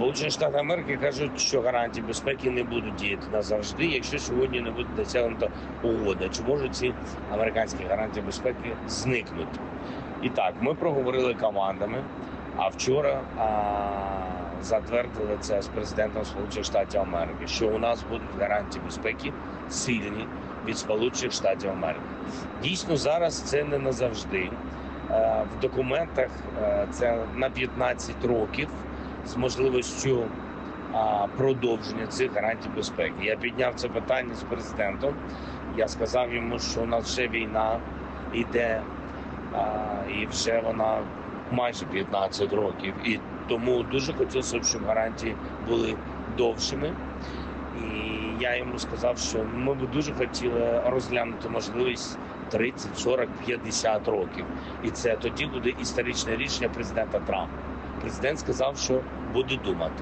Сполучені Штати Америки кажуть, що гарантії безпеки не будуть діяти назавжди, якщо сьогодні не буде досягнута угода. Чи можуть ці американські гарантії безпеки зникнути? І так, ми проговорили командами. А вчора а, затвердили це з президентом Сполучених Штатів Америки, що у нас будуть гарантії безпеки сильні від Сполучених Штатів Америки. Дійсно, зараз це не назавжди. Е, В документах е, це на 15 років з можливістю продовження цих гарантій безпеки. Я підняв це питання з президентом. Я сказав йому, що у нас вже війна йде, і вже вона майже 15 років. І тому дуже хотілося, б, щоб гарантії були довшими. І я йому сказав, що ми б дуже хотіли розглянути можливість 30, 40, 50 років. І це тоді буде історичне рішення президента Трампа. Президент сказав, що буде думати.